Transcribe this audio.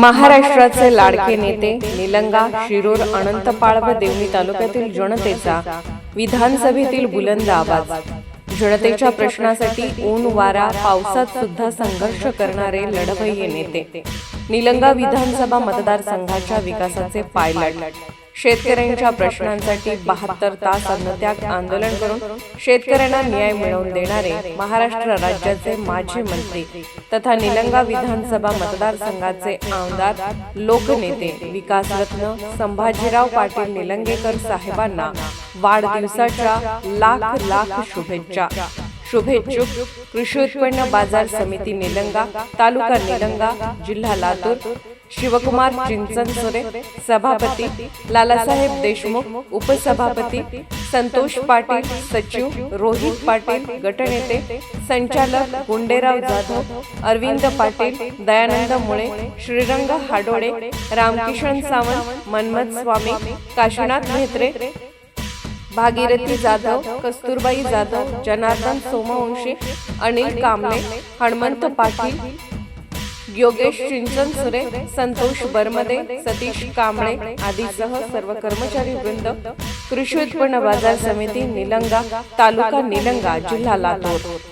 महाराष्ट्राचे लाडके नेते निलंगा शिरूर अनंतपाळ व देवणी तालुक्यातील जनतेचा विधानसभेतील बुलंद आवाज. जनतेच्या प्रश्नासाठी ऊन वारा पावसात सुद्धा संघर्ष करणारे लढवय्ये नेते. निलंगा विधानसभा मतदारसंघाच्या विकासाचे पायलट. शेतकऱ्यांच्या प्रश्नांसाठी बहात्तर तास अन्नत्याग आंदोलन करून शेतकऱ्यांना न्याय मिळवून देणारे महाराष्ट्र राज्याचे माजी मंत्री तथा निलंगा विधानसभा मतदारसंघाचे आमदार लोकनेते विकासरत्न संभाजीराव पाटील निलंगेकर साहेबांना वाढदिवसाच्या लाख लाख शुभेच्छा. शुभेच्छुक कृषी उत्पन्न बाजार समिती निलंगा तालुका निलंगा जिल्हा लातूर शिवकुमार चिंचनसुरे सभापती लालासाहेब देशमुख उपसभापती संतोष पाटील सचिव रोहित पाटील गटनेते संचालक गुंडेराव जाधव अरविंद पाटील दयानंद मुळे श्रीरंग हाडोळे रामकिशन सावंत मन्मथ स्वामी काशीनाथ म्हेत्रे भागीरथी जाधव कस्तुरबाई जाधव जनार्दन सोमवंशी अनिल कांबळे हनुमंत पाटील योगेश चिंचनसुरे संतोष बर्मदे सतीश कांबळे आदीसह सर्व कर्मचारी वृंद कृषी उत्पन्न बाजार समिती निलंगा तालुका निलंगा जिल्हा लातूर.